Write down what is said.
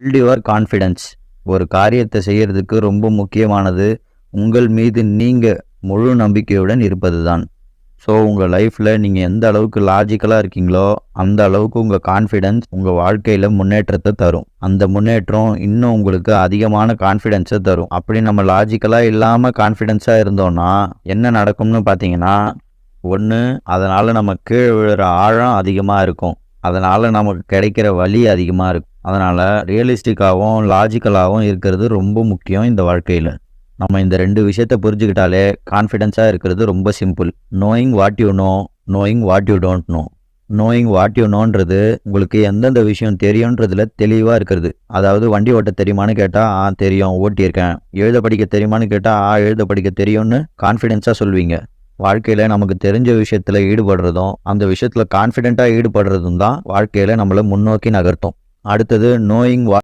Build your confidence ஒரு காரியத்தை செய்கிறதுக்கு ரொம்ப முக்கியமானது உங்கள் மீது நீங்கள் முழு நம்பிக்கையுடன் இருப்பது தான் ஸோ உங்கள் லைஃப்பில் நீங்கள் எந்த அளவுக்கு லாஜிக்கலாக இருக்கீங்களோ அந்த அளவுக்கு உங்கள் கான்ஃபிடென்ஸ் உங்கள் வாழ்க்கையில் முன்னேற்றத்தை தரும். அந்த முன்னேற்றம் இன்னும் உங்களுக்கு அதிகமான கான்ஃபிடென்ஸை தரும். அப்படி நம்ம லாஜிக்கலாக இல்லாமல் கான்ஃபிடென்ஸாக இருந்தோம்னா என்ன நடக்கும்னு பார்த்தீங்கன்னா ஒன்று அதனால் நம்ம கீழே விழுற ஆழம் அதிகமாக இருக்கும். அதனால் நமக்கு கிடைக்கிற வலி அதிகமாக இருக்கும். அதனால் ரியலிஸ்டிக்காகவும் லாஜிக்கலாகவும் இருக்கிறது ரொம்ப முக்கியம் இந்த வாழ்க்கையில். நம்ம இந்த ரெண்டு விஷயத்த புரிஞ்சுக்கிட்டாலே கான்ஃபிடென்ஸாக இருக்கிறது ரொம்ப simple knowing what you know knowing what you don't know knowing what you நோன்றது உங்களுக்கு எந்தெந்த விஷயம் தெரியுன்றதுல தெளிவாக இருக்கிறது. அதாவது வண்டி ஓட்ட தெரியுமான்னு கேட்டால் ஆ தெரியும் ஓட்டியிருக்கேன். எழுத படிக்க தெரியுமான்னு கேட்டால் ஆ எழுத படிக்க தெரியும்னு கான்ஃபிடென்ஸாக சொல்வீங்க வாழ்க்கையில் நமக்கு தெரிஞ்ச விஷயத்தில் ஈடுபடுறதும் அந்த விஷயத்தில் கான்ஃபிடென்ட்டாக ஈடுபடுறதும் தான் வாழ்க்கையில் நம்மளை முன்னோக்கி நகர்த்தும். அடுத்தது நோயிங் வா